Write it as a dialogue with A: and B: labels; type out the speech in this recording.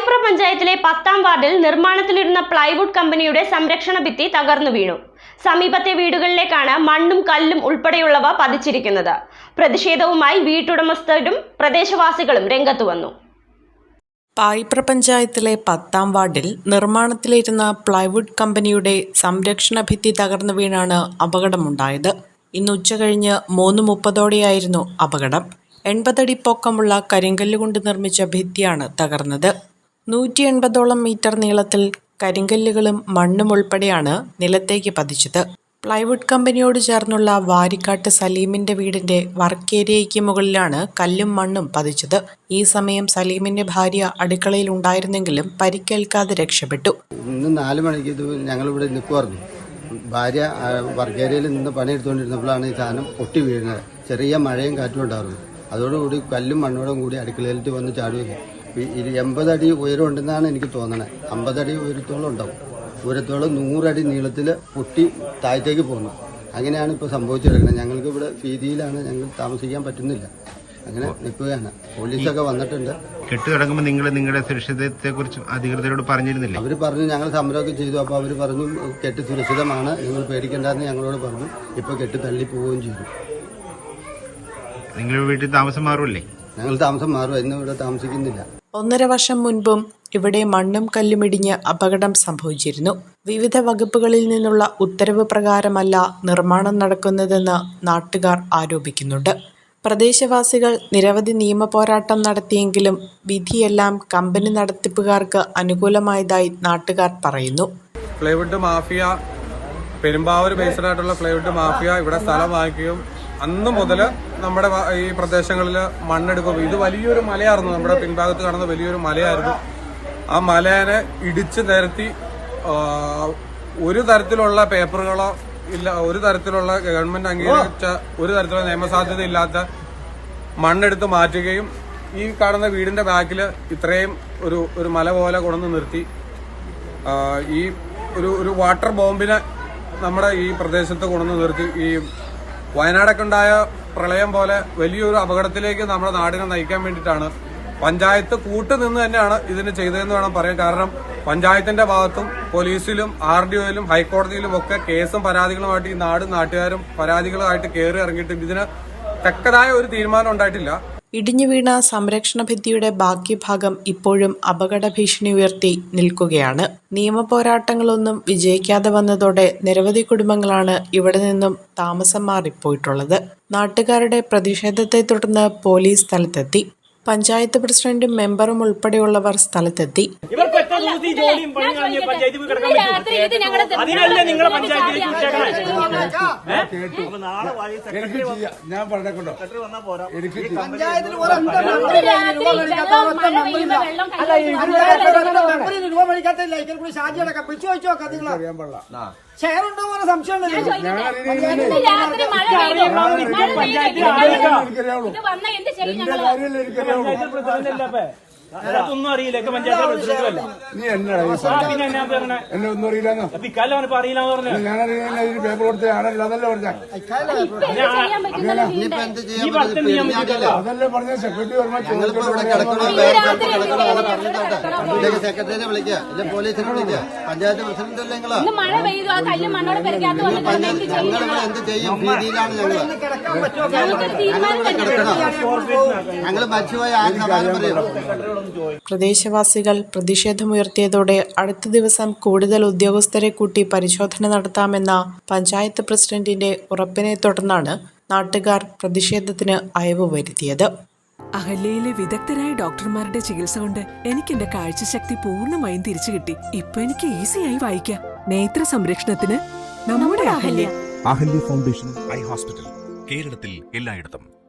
A: പായിപ്ര പഞ്ചായത്തിലെ പത്താം വാർഡിൽ നിർമ്മാണത്തിലിരുന്ന പ്ലൈവുഡ് കമ്പനിയുടെ സംരക്ഷണ ഭിത്തി തകർന്നു വീണു. സമീപത്തെ വീടുകളിലേക്കാണ് മണ്ണും കല്ലും ഉൾപ്പെടെയുള്ളവ പതിച്ചിരിക്കുന്നത്. പ്രതിഷേധവുമായി വീട്ടുടമസ്ഥരും പ്രദേശവാസികളും രംഗത്തു വന്നു.
B: പായിപ്ര പഞ്ചായത്തിലെ പത്താം വാർഡിൽ നിർമ്മാണത്തിലിരുന്ന പ്ലൈവുഡ് കമ്പനിയുടെ സംരക്ഷണ ഭിത്തി തകർന്നു വീണാണ് അപകടമുണ്ടായത്. ഇന്ന് ഉച്ചകഴിഞ്ഞ് മൂന്ന് മുപ്പതോടെയായിരുന്നു അപകടം. എൺപതടി പൊക്കമുള്ള കരിങ്കല്ല് കൊണ്ട് നിർമ്മിച്ച ഭിത്തിയാണ് തകർന്നത്. നൂറ്റി എൺപതോളം മീറ്റർ നീളത്തിൽ കരിങ്കല്ലുകളും മണ്ണും ഉൾപ്പെടെയാണ് നിലത്തേക്ക് പതിച്ചത്. പ്ലൈവുഡ് കമ്പനിയോട് ചേർന്നുള്ള വാരിക്കാട്ട് സലീമിന്റെ വീടിന്റെ വർക്ക് ഏരിയയ്ക്ക് മുകളിലാണ് കല്ലും മണ്ണും പതിച്ചത്. ഈ സമയം സലീമിന്റെ ഭാര്യ അടുക്കളയിൽ ഉണ്ടായിരുന്നെങ്കിലും പരിക്കേൽക്കാതെ രക്ഷപ്പെട്ടു.
C: ഇന്ന് നാല് മണിക്ക് ഇത് ഞങ്ങളിവിടെ നിൽക്കുമായിരുന്നു ഭാര്യ വർക്ക് ഏരിയയിൽ നിന്ന് പണിയെടുത്തുകൊണ്ടിരുന്നപ്പോഴാണ് ഈ സാധനം പൊട്ടി വീഴുന്നത്. ചെറിയ മഴയും കാറ്റും ഉണ്ടായിരുന്നു. അതോടുകൂടി കല്ലും മണ്ണോടും കൂടി അടുക്കളയിലേക്ക് വന്ന് ചാടുകയും എൺപതടി ഉയരം ഉണ്ടെന്നാണ് എനിക്ക് തോന്നണത് അമ്പതടി ഉയരത്തോളം ഉണ്ടാവും ഉയരത്തോളം നൂറടി നീളത്തിൽ പൊട്ടി താഴത്തേക്ക് പോകുന്നു അങ്ങനെയാണ് ഇപ്പോൾ സംഭവിച്ചിരിക്കുന്നത് ഞങ്ങൾക്ക് ഇവിടെ വീതിയിലാണ് ഞങ്ങൾ താമസിക്കാൻ പറ്റുന്നില്ല. അങ്ങനെ നിൽക്കുകയാണ്. പോലീസൊക്കെ വന്നിട്ടുണ്ട്.
D: കെട്ട് കിടക്കുമ്പോൾ നിങ്ങൾ നിങ്ങളുടെ സുരക്ഷിതത്തെ കുറിച്ച് അധികൃതരോട് പറഞ്ഞിരുന്നില്ല?
C: അവർ പറഞ്ഞു ഞങ്ങൾ സമരമൊക്കെ ചെയ്തു. അപ്പോൾ അവർ പറഞ്ഞു കെട്ട് സുരക്ഷിതമാണ്. നിങ്ങൾ പേടിക്കേണ്ടെന്ന് ഞങ്ങളോട് പറഞ്ഞു. ഇപ്പോൾ കെട്ട് തള്ളി പോവുകയും ചെയ്തു.
D: നിങ്ങൾ വീട്ടിൽ താമസം മാറുമല്ലേ
C: ഞങ്ങൾ താമസം മാറും. ഇന്നും ഇവിടെ താമസിക്കുന്നില്ല.
B: ഒന്നര വർഷം മുൻപും ഇവിടെ മണ്ണും കല്ലുമിടിഞ്ഞ് അപകടം സംഭവിച്ചിരുന്നു. വിവിധ വകുപ്പുകളിൽ നിന്നുള്ള ഉത്തരവ് പ്രകാരമല്ല നിർമ്മാണം നടക്കുന്നതെന്ന് നാട്ടുകാർ ആരോപിക്കുന്നുണ്ട്. പ്രദേശവാസികൾ നിരവധി നിയമ പോരാട്ടം നടത്തിയെങ്കിലും വിധിയെല്ലാം കമ്പനി നടത്തിപ്പുകാർക്ക് അനുകൂലമായതായി നാട്ടുകാർ പറയുന്നു.
E: പ്ലൈവുഡ് മാഫിയ പെരുമ്പാവൂർ ബേസ്ഡ് ആയിട്ടുള്ള മാഫിയ ഇവിടെ സ്ഥലം വാങ്ങിക്കുകയും അന്ന് മുതൽ നമ്മുടെ ഈ പ്രദേശങ്ങളിൽ മണ്ണെടുക്കും ഇത് വലിയൊരു മലയായിരുന്നു. നമ്മുടെ പിൻഭാഗത്ത് കാണുന്ന വലിയൊരു മലയായിരുന്നു. ആ മലേനെ ഇടിച്ച് നിരത്തി ഒരു തരത്തിലുള്ള പേപ്പറുകളോ ഇല്ല ഒരു തരത്തിലുള്ള ഗവൺമെന്റ് അംഗീകരിച്ച ഒരു തരത്തിലുള്ള നിയമസാധ്യത ഇല്ലാത്ത മണ്ണെടുത്ത് മാറ്റുകയും ഈ കാണുന്ന വീടിന്റെ ബാക്കിൽ ഇത്രയും ഒരു ഒരു മല പോലെ കൊണ്ടു നിർത്തി. ഈ ഒരു ഒരു വാട്ടർ ബോംബിനെ നമ്മുടെ ഈ പ്രദേശത്ത് കൊണ്ടു നിർത്തി. ഈ വയനാടൊക്കെ ഉണ്ടായ പ്രളയം പോലെ വലിയൊരു അപകടത്തിലേക്ക് നമ്മുടെ നാടിനെ നയിക്കാൻ വേണ്ടിയിട്ടാണ് പഞ്ചായത്ത് കൂട്ടുനിന്ന് തന്നെയാണ് ഇതിന് ചെയ്തതെന്ന് വേണം പറയാൻ. കാരണം പഞ്ചായത്തിന്റെ ഭാഗത്തും പോലീസിലും ആർ ഡി ഒയിലും ഹൈക്കോടതിയിലും ഒക്കെ കേസും പരാതികളുമായിട്ട് ഈ നാടും നാട്ടുകാരും പരാതികളുമായിട്ട് കയറി ഇറങ്ങിയിട്ട് ഇതിന് തക്കതായ ഒരു തീരുമാനം ഉണ്ടായിട്ടില്ല.
B: ഇടിഞ്ഞു വീണ സംരക്ഷണ ഭിത്തിയുടെ ബാക്കി ഭാഗം ഇപ്പോഴും അപകട ഭീഷണി ഉയർത്തി നിൽക്കുകയാണ്. നിയമപോരാട്ടങ്ങളൊന്നും വിജയിക്കാതെ വന്നതോടെ നിരവധി കുടുംബങ്ങളാണ് ഇവിടെ നിന്നും താമസം മാറിപ്പോയിട്ടുള്ളത്. നാട്ടുകാരുടെ പ്രതിഷേധത്തെ തുടർന്ന് പോലീസ് സ്ഥലത്തെത്തി. പഞ്ചായത്ത് പ്രസിഡന്റും മെമ്പറും ഉൾപ്പെടെയുള്ളവർ സ്ഥലത്തെത്തി.
F: അറിയാൻ
G: ഷെയർ ഉണ്ടോ?
H: പെയ്തു. മഴ
I: പഞ്ചായത്തിൽ അതൊന്നും അറിയില്ല. പഞ്ചായത്ത്
F: നീ എന്നാടാ ഈ
I: ആ, പിന്നെ എന്നാ പറഞ്ഞേ?
F: എന്നെ ഒന്നും അറിയില്ലെന്നോ
I: അപ്പൊ ഇക്കാലം അവനിപ്പോ അറിയില്ലാന്ന് പറഞ്ഞു?
F: ഞാനറിയില്ല ഇതിന് പേപ്പർ കൊടുത്ത ആണല്ലോ അതല്ലേ പറഞ്ഞ?
H: ഇപ്പൊ എന്ത് ചെയ്യാൻ പറ്റുന്നത്
C: ഇനിയിപ്പോൾ എന്ത്
I: ഈ
C: ചെയ്യാൻ
I: പത്ത്
C: പറ്റും?
I: നിയമം
C: പേടിക്കാനില്ല.
F: അതല്ലേ പറഞ്ഞ? സെക്രട്ടറി പറഞ്ഞ
C: ഞങ്ങളിപ്പോ ഇവിടെ കിടക്കണോ സെക്രട്ടറിനെ വിളിക്കുക ഇല്ല പോലീസിനെ വിളിക്കുക പഞ്ചായത്ത് പ്രസിഡന്റ് അല്ലേ നിങ്ങളാ?
H: ഇന്ന് മഴ പെയ്തു ആ കല്ല് മണ്ണോട് പെരക്കാത്ത വന്ന് കിടന്ന് എന്ത് ചെയ്യും?
C: ഞങ്ങളിവിടെ എന്ത് ചെയ്യും? ഭീതിയിലാണ് ഞങ്ങൾ. ഞങ്ങൾ മരിച്ചുപോയ ആ സമാധാനം പറയും.
B: പ്രദേശവാസികൾ പ്രതിഷേധമുയർത്തിയതോടെ അടുത്ത ദിവസം കൂടുതൽ ഉദ്യോഗസ്ഥരെ കൂട്ടി പരിശോധന നടത്താമെന്ന പഞ്ചായത്ത് പ്രസിഡന്റിന്റെ ഉറപ്പിനെ തുടർന്നാണ് നാട്ടുകാർ പ്രതിഷേധത്തിന് അയവ് വരുത്തിയത്.
J: അഹല്യയിലെ വിദഗ്ധരായ ഡോക്ടർമാരുടെ ചികിത്സ കൊണ്ട് എനിക്ക് എന്റെ കാഴ്ചശക്തി പൂർണമായും തിരിച്ചു കിട്ടി. ഇപ്പൊ എനിക്ക് ഈസിയായി വായിക്കാം. നേത്ര സംരക്ഷണത്തിന് നമ്മുടെ Ahalya.
K: Ahalya foundation eye hospital. കേരളത്തിൽ എല്ലായിടത്തും.